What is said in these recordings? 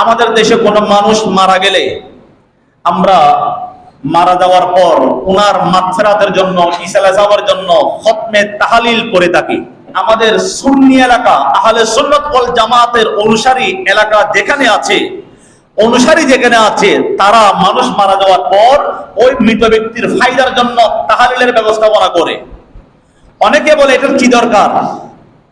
আমাদের দেশে কোনো মানুষ মারা গেলে আমরা মারা যাওয়ার পর ওনার মাগফিরাতের জন্য ইসালা যাওয়ার জন্য খতমে তাহালিল করে থাকি। আমাদের সুন্নি এলাকা, আহলে সুন্নত ওয়াল জামাতের অনুসারী এলাকা যেখানে আছে, অনুসারী যেখানে আছে, তারা মানুষ মারা যাওয়ার পর ওই মৃত ব্যক্তির ফায়দার জন্য তাহালিলের ব্যবস্থাপনা করে। অনেকে বলে, এটার কি দরকার?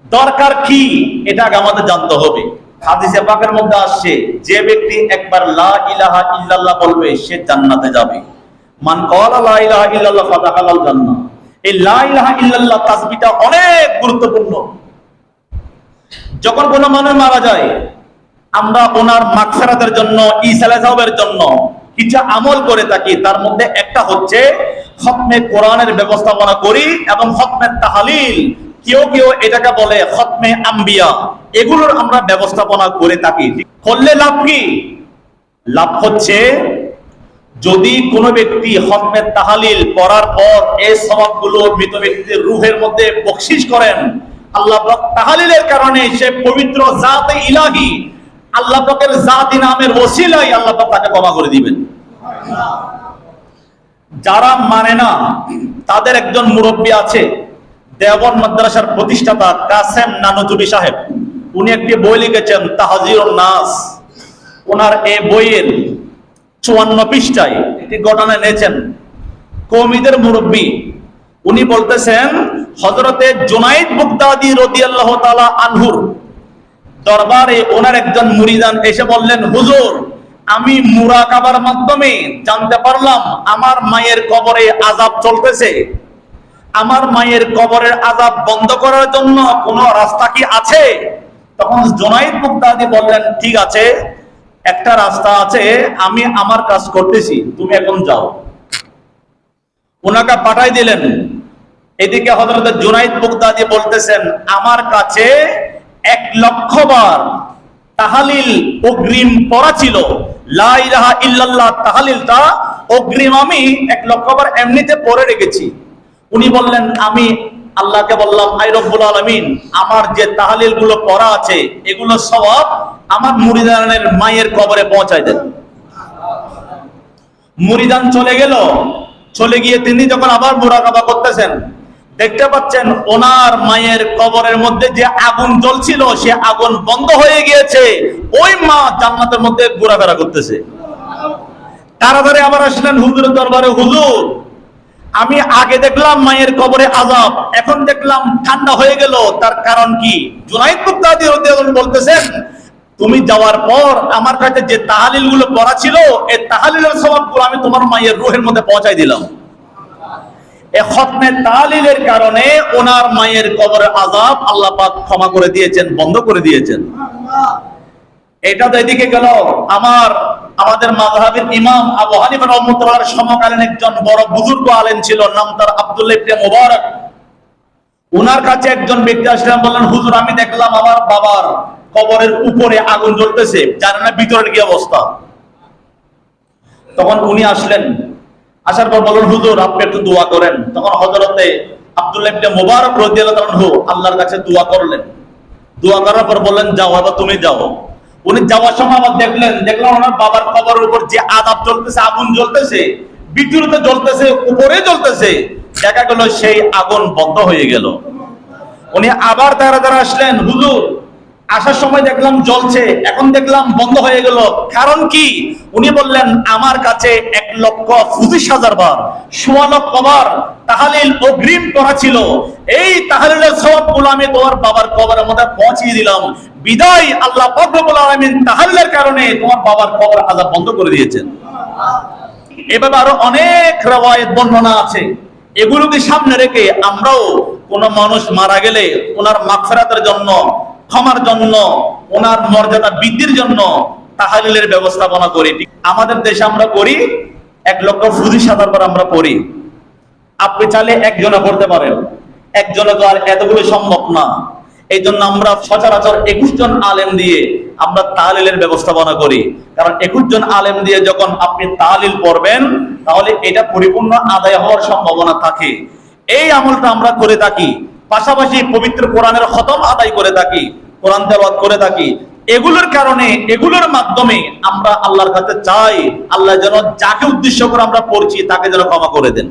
দরকার কি? এটা আগে আমাদের জানতে হবে। হাদিসে পাকের মধ্যে আসছে, যে ব্যক্তি একবার লা ইলাহা ইল্লাল্লাহ বলবে, সে জান্নাতে যাবে। মান ক্বালা লা ইলাহা ইল্লাল্লাহ ফাদাখালাল জান্নাহ। এই লা ইলাহা ইল্লাল্লাহ তাসবিহটা অনেক গুরুত্বপূর্ণ। যখন কোনো মানুষ মারা যায়, আমরা ওনার মাগফিরাতের জন্য ইসালা সাহেবের জন্য কিছু আমল করে থাকি, তার মধ্যে একটা হচ্ছে খতমে কোরআনের ব্যবস্থাপনা করি এবং খতমে তাহালিল কেউ কেউ এটাকে বলে খতমে আম্বিয়া। এগুলোর আমরা ব্যবস্থাপনা করে থাকি। করলে লাভ কি? লাভ হচ্ছে যদি কোনো ব্যক্তি খতমে তাহালিল করার পর এই স্বভাবগুলো মৃত ব্যক্তির রুহের মধ্যে বকশিস করেন, আল্লাহ তাহালিলের কারণে সে পবিত্র জাতে ইলাহি, আল্লাহ পাকের জাতি নামের ওসিলাই আল্লাহ তাকে ক্ষমা করে দিবেন। যারা মানে না, তাদের একজন মুরব্বী আছে দেওবন মাদ্রাসার প্রতিষ্ঠাতা কাসেম নানুতুবি সাহেব। উনি একটি বই লিখেছেন তাহাজির নাস। ওনার এই বইয়ের চুয়ান্ন পৃষ্ঠায় একটি ঘটনা এনেছেন। কৌমিদের মুরব্বী, উনি বলতেছেন হজরতে জুনাইদ বুগদাদি রদিয়াল্লাহ তালা আনহুর দরবারে ওনার একজন মুরিদান এসে বললেন, হুজুর, আমি মুরাকাবার মাধ্যমে জানতে পারলাম, আমার মায়ের কবরে আজাব চলতেছে। আমার মায়ের কবরের আজাব বন্ধ করার জন্য কোনো রাস্তা কি আছে? তখন জোনাইদ মুক্তাদি বললেন, ঠিক আছে, একটা রাস্তা আছে, আমি আমার কাজ করতেছি, তুমি এখন যাও। ওনাকে পাঠাই দিলেন। এদিকে হজরত জুনাইদ বুগদাদি বলতেছেন, আমার কাছে এক লক্ষ বার তাহালিল অগ্রিম পড়া ছিল। লা ইলাহা ইল্লাল্লাহ তাহালিলটা অগ্রিম আমি এক লক্ষ বার এমনিতে পড়ে রেখেছি। উনি বললেন, আমি আল্লাহকে বললাম, আই রব্বুল আলামিন, আমার যে তাহালিলগুলো করা আছে, এগুলো সব আমার মুরিদানের মায়ের কবরে পৌঁছায় দেন। মুরিদান চলে গেল। চলে গিয়ে তিনি যখন আবার মুরাকাবা করতেছেন, দেখতে পাচ্ছেন ওনার মায়ের কবরের মধ্যে যে আগুন জ্বলছিল, সে আগুন বন্ধ হয়ে গিয়েছে। ওই মা জান্নাতের মধ্যে ঘোরাফেরা করতেছে। তাড়াতাড়ি আবার আসলেন হুজুরের দরবারে, হুজুর আমি আগে দেখলাম মায়ের কবরে আজাব এখন দেখলাম ঠান্ডা হয়ে গেল। তার কারণ কি? জুনাইদ মুক্তাদি বলতেছেন, তুমি যাওয়ার পর আমার কাছে যে তাহালিলগুলো পড়া ছিল এই তাহালিলের স্বভাবগুলো আমি তোমার মায়ের রুহের মধ্যে পৌঁছাই দিলাম। এ খতমে তালিলের কারণে ওনার মায়ের কবরের আজাব আল্লাহ ক্ষমা করে দিয়েছেন, বন্ধ করে দিয়েছেন। এটা তো এদিকে গেল। আমার আমাদের মাযহাবের ইমাম আবু হানিফা রাহমাতুল্লাহর সমকালীন একজন বড় বুজুর্গ আলেম ছিল, নাম তার আব্দুল্লাহ ইবনে মুবারক। ওনার কাছে একজন ব্যক্তি আসলেন, বললেন, হুজুর, আমি দেখলাম আমার বাবার কবরের উপরে আগুন জ্বলতেছে জানেন না ভিতরের কি অবস্থা? তখন উনি আসলেন, আসার পর বললেন, হুজুর, আপনি একটু দোয়া করেন। তখন হজরতে আব্দুল্লাহ ইবনে মুবারক রাদিয়াল্লাহু আল্লাহর কাছে দোয়া করলেন। দোয়া করার পর বললেন, যাও, এবার তুমি যাও। উনি যাওয়ার সময় আবার দেখলেন দেখলাম ওনার বাবার কবরের উপর যে আদাব চলতেছে আগুন জ্বলতেছে, বিদ্যুৎ জ্বলতেছে, উপরে জ্বলতেছে, দেখা গেল সেই আগুন বন্ধ হয়ে গেল। উনি আবার তারা তারা আসলেন, হুজুর, আসার সময় দেখলাম জ্বলছে, এখন দেখলাম বন্ধ হয়ে গেল। কারণ কি? উনি বললেন, আমার কাছে এক লক্ষ পঁচিশ হাজার বার, সোয়া লক্ষ বার তাহালিল অগ্রিম করা ছিল। এই তাহালিলের সবগুলো আমি তোমার বাবার কবরের মধ্যে পৌঁছিয়ে দিলাম। বিদায় আল্লাহ কারণে তোমার বাবার কবর আজাব বন্ধ করে দিয়েছেন। এভাবে আরও অনেক বর্ণনা আছে। এগুলোকে সামনে রেখে আমরাও মানুষ মারা গেলে ওনার জন্য, ক্ষমার জন্য, ওনার মর্যাদা বৃদ্ধির জন্য তাহালিলের ব্যবস্থাপনা করি। আমাদের দেশে আমরা করি, এক লক্ষ পঁচিশ হাজার বার আমরা পড়ি আপনি চাইলে একজনে পড়তে পারেন। একজনে তো আর এতগুলো সম্ভব না। এই জন্য আমরা সচরাচর একুশ জন আলেম দিয়ে আমরা তালিলের ব্যবস্থাপনা করি। কারণ একুশ জন আলেম দিয়ে যখন আপনি তালিল পড়বেন, তাহলে এটা পরিপূর্ণ আদায় হওয়ার সম্ভাবনা থাকে। এই আমলটা আমরা করে থাকি। পাশাপাশি পবিত্র কোরআনের খতম আদায় করে থাকি, কোরআন তেলাওয়াত করে থাকি। এগুলোর কারণে, এগুলোর মাধ্যমে আমরা আল্লাহর কাছে চাই, আল্লাহ যেন যাকে উদ্দেশ্য করে আমরা পড়ছি, তাকে যেন ক্ষমা করে দেন।